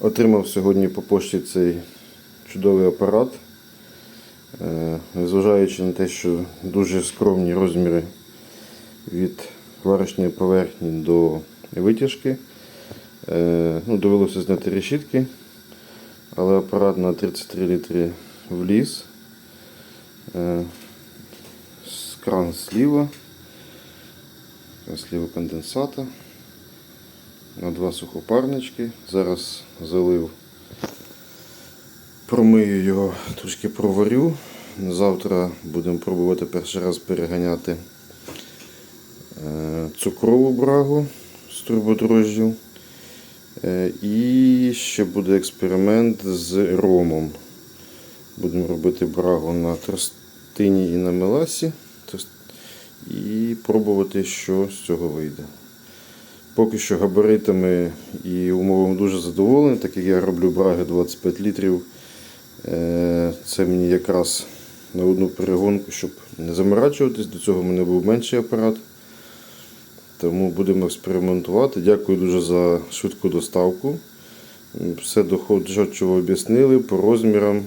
Отримав сьогодні по пошті цей чудовий апарат. Е, Незважаючи на те, що дуже скромні розміри від варочної поверхні до витяжки. Е, Ну, довелося зняти решітки, але апарат на 33 літри вліз. Е, Кран зліва, кран зліва конденсата два сухопарнички. Зараз залив, промию його, трошки проварю. Завтра будемо пробувати перший раз переганяти е, цукрову брагу з турбодрожжю. Е, І ще буде експеримент з ромом. Будемо робити брагу на тростині і на меласі. І пробувати, що з цього вийде. Поки що габаритами і умовами дуже задоволений, так як я роблю браги 25 літрів. Е, Це мені якраз на одну перегонку, щоб не заморачуватись. До цього в мене був менший апарат. Тому будемо експериментувати. Дякую дуже за швидку доставку. Все доходчиво об'яснили по розмірам.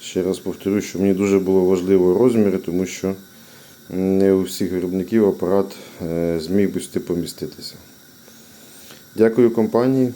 Ще раз повторю, що мені дуже було важливо розміри, тому що не у всіх виробників апарат е, зміг би сюди поміститися. Дякую компанії.